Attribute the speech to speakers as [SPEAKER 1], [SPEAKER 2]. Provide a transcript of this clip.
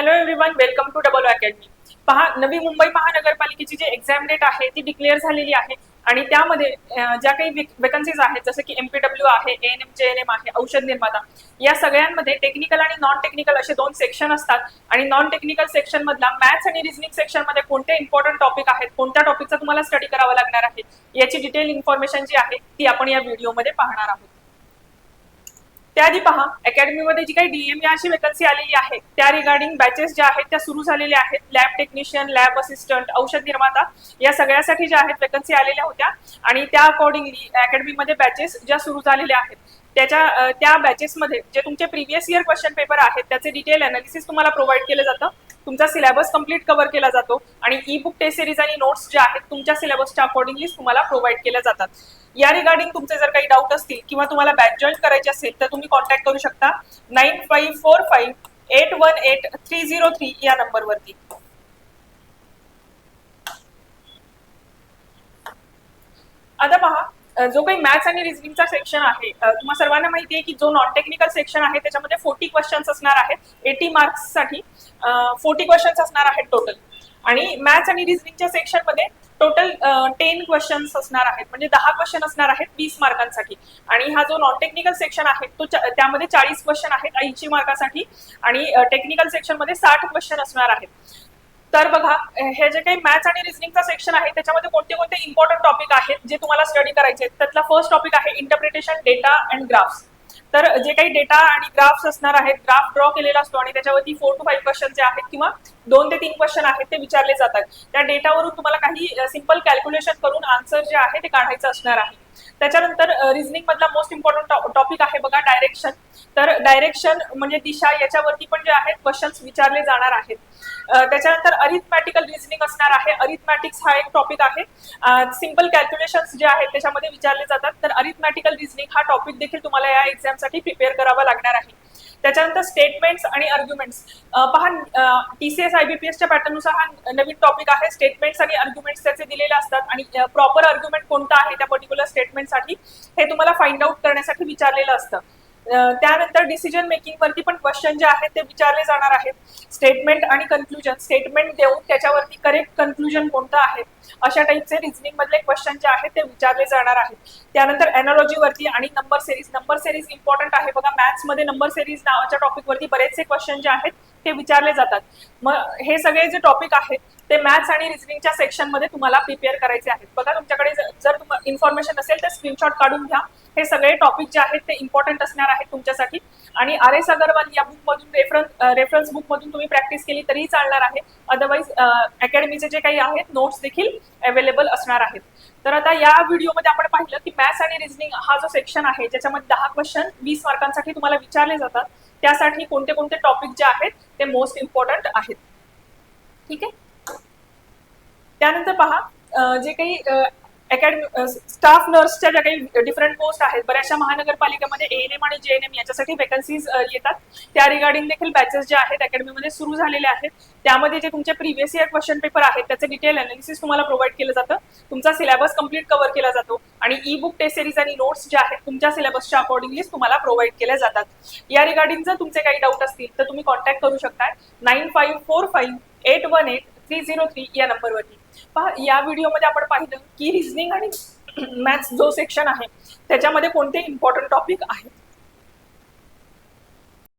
[SPEAKER 1] Hello everyone welcome to double academy पहा नवी मुंबई महानगरपालिकेची जी exam date आहे ती डिक्लेअर झालेली आहे. आणि त्यामध्ये ज्या काही वेकन्सीज आहेत जसं की एमपीडब्ल्यू आहे N M J N M आहे औषध निर्माता या सगळ्यांमध्ये टेक्निकल आणि नॉन टेक्निकल असे दोन सेक्शन असतात. आणि नॉन टेक्निकल सेक्शन मधला मॅथ्स आणि रिझनिंग सेक्शनमध्ये कोणते इम्पॉर्टंट टॉपिक आहेत कोणत्या टॉपिकचा तुम्हाला स्टडी करावा लागणार आहे याची डिटेल इन्फॉर्मेशन जी आहे ती आपण या व्हिडिओमध्ये पाहणार आहोत. त्याआधी पहा अकॅडमीमध्ये जी काही डीएम या अशी वेकन्सी आलेली आहे त्या रिगार्डिंग बॅचेस ज्या आहेत त्या सुरू झालेल्या आहेत. लॅब टेक्निशियन लॅब असिस्टंट औषध निर्माता या सगळ्यासाठी ज्या आहेत वेकन्सी आलेल्या होत्या. आणि त्या अकॉर्डिंगली अकॅडमीमध्ये बॅचेस ज्या सुरू झालेल्या आहेत त्याच्या त्या बॅचेसमध्ये जे तुमचे प्रिव्हियस इयर क्वेश्चन पेपर आहेत त्याचे डिटेल अनालिसिस तुम्हाला प्रोव्हाइड केलं जातं. तुमचा सिलेबस कंप्लीट कव्हर केला जातो आणि ई बुक टेस्ट सिरीज आणि नोट्स जे आहेत तुमच्या सिलेबसच्या अकॉर्डिंगली तुम्हाला प्रोव्हाइड केल्या जातात. या रिगार्डिंग तुमचे जर काही डाऊट असतील किंवा तुम्हाला बॅच जॉईन करायचे असेल तर तुम्ही कॉन्टॅक्ट करू शकता nine five four five eight one eight three zero three या नंबरवरती आता पहा जो काही मॅथ्स आणि रिझनिंगचा सेक्शन आहे तुम्हाला तुम्हा सर्वांना माहिती आहे की जो नॉन टेक्निकल सेक्शन आहे त्याच्यामध्ये फोर्टी क्वेश्चन्स असणार आहेत एटी मार्क्ससाठी फोर्टी क्वेश्चन्स असणार आहेत टोटल आणि मॅथ्स आणि रिझनिंगच्या सेक्शनमध्ये टोटल टेन क्वेश्चन्स असणार आहेत म्हणजे दहा क्वेश्चन असणार आहेत वीस मार्कांसाठी. आणि हा जो नॉन टेक्निकल सेक्शन आहे तो त्यामध्ये चाळीस क्वेश्चन आहेत ऐंशी मार्कासाठी. आणि टेक्निकल सेक्शनमध्ये साठ क्वेश्चन असणार आहेत. तर बघा हे जे काही मॅथ्स आणि रिझनिंगचा सेक्शन आहे त्याच्यामध्ये कोणते कोणते इम्पॉर्टंट टॉपिक जे तुम्हाला स्टडी करायचे आहेत त्यातला फर्स्ट टॉपिक आहे इंटरप्रिटेशन डेटा अँड ग्राफ्स तर जे काही डेटा आणि ग्राफ्स असणार आहेत ग्राफ ड्रॉ केलेला असतो आणि त्याच्यावरती फोर टू फाईव्ह क्वेश्चन जे आहेत किंवा दोन ते तीन क्वेश्चन आहेत ते विचारले जातात. त्या डेटावरून तुम्हाला काही सिंपल कॅल्क्युलेशन करून आन्सर जे आहे ते काढायचं असणार आहे. त्याच्यानंतर रिझनिंग मधला मोस्ट इम्पॉर्टंट टॉपिक आहे बघा डायरेक्शन तर डायरेक्शन म्हणजे दिशा याच्यावरती पण जे आहेत क्वेश्चन्स विचारले जाणार आहेत. त्याच्यानंतर अरिथमॅटिकल रिझनिंग असणार आहे. अरिथमॅटिक्स हा एक टॉपिक आहे. सिंपल कॅल्क्युलेशन्स जे आहेत त्याच्यामध्ये विचारले जातात. तर अरिथमॅटिकल रिझनिंग हा टॉपिक देखील तुम्हाला या एक्झामसाठी प्रिपेअर करावा लागणार आहे. त्याच्यानंतर स्टेटमेंट्स आणि आर्ग्युमेंट्स पहा टीसीएस आयबीपीएसच्या पॅटर्ननुसार हा नवीन टॉपिक आहे. स्टेटमेंट्स आणि आर्ग्युमेंट्स त्याचे दिलेले असतात. आणि प्रॉपर आर्ग्युमेंट कोणता आहे त्या पर्टिक्युलर स्टेटमेंटसाठी हे तुम्हाला फाइंड आउट करण्यासाठी विचारलेलं असतं. त्यानंतर डिसिजन मेकिंग वरती पण क्वेश्चन जे आहेत ते विचारले जाणार आहेत. स्टेटमेंट आणि कन्क्लुजन स्टेटमेंट देऊन त्याच्यावरती करेक्ट कन्क्लुजन कोणतं आहे? अशा टाईपचे रिझनिंग मधले क्वेश्चन जे आहेत ते विचारले जाणार आहेत. त्यानंतर एनॉलॉजी वरती आणि number series number series important आहे. बघा मॅथ्समध्ये नंबर सेरीज नावाच्या टॉपिक वरती बरेचसे क्वेश्चन जे आहेत ते विचारले जातात. मग हे सगळे जे टॉपिक आहेत ते मॅथ्स आणि रिझनिंगच्या सेक्शनमध्ये तुम्हाला प्रिपेअर करायचे आहेत. बघा तुमच्याकडे जर जर इन्फॉर्मेशन असेल तर स्क्रीनशॉट काढून घ्या. हे सगळे टॉपिक जे आहेत ते इम्पॉर्टंट असणार आहेत तुमच्यासाठी. आणि आर एस अगरवाल या बुक मधून रेफरन्स रेफरन्स बुक मधून तुम्ही प्रॅक्टिस केली तरीही चालणार आहे. अदरवाईज अकॅडमीचे जे काही आहेत नोट्स देखील अवेलेबल असणार आहेत. तर आता या व्हिडिओमध्ये आपण पाहिलं की मॅथ्स आणि रिझनिंग हा जो सेक्शन आहे ज्याच्यामध्ये दहा क्वेश्चन वीस मार्कांसाठी तुम्हाला विचारले जातात त्यासाठी कोणते कोणते टॉपिक जे आहेत ते मोस्ट इम्पॉर्टंट आहेत. ठीक आहे? त्यानंतर पहा जे काही अकॅडमी स्टाफ नर्सच्या ज्या काही डिफरंट पोस्ट आहेत बऱ्याचशा महानगरपालिकेमध्ये एएनएम आणि जेएनएम याच्यासाठी वेकन्सीज येतात. त्या रिगार्डिंग देखील बॅचेस जे आहेत अकॅडमीमध्ये सुरू झालेले आहेत. त्यामध्ये जे तुमचे प्रिव्हियस इयर क्वेश्चन पेपर आहेत त्याचे डिटेल अनालिसिस तुम्हाला प्रोव्हाइड केलं जातं. तुमचा सिलेबस कंप्लीट कव्हर केला जातो. आणि ई बुक टेस्ट सिरीज आणि नोट्स जे आहेत तुमच्या सिलेबसच्या अकॉर्डिंगली तुम्हाला प्रोव्हाइड केल्या जातात. या रिगार्डिंग जर तुमचे काही डाऊट असतील तर तुम्ही कॉन्टॅक्ट करू शकता. Nine five four five eight one eight three zero three या नंबरवरती. पहा या व्हिडिओमध्ये आपण पाहिलं की रिझनिंग आणि मॅथ्स जो सेक्शन आहे त्याच्यामध्ये कोणते इम्पॉर्टंट टॉपिक आहेत?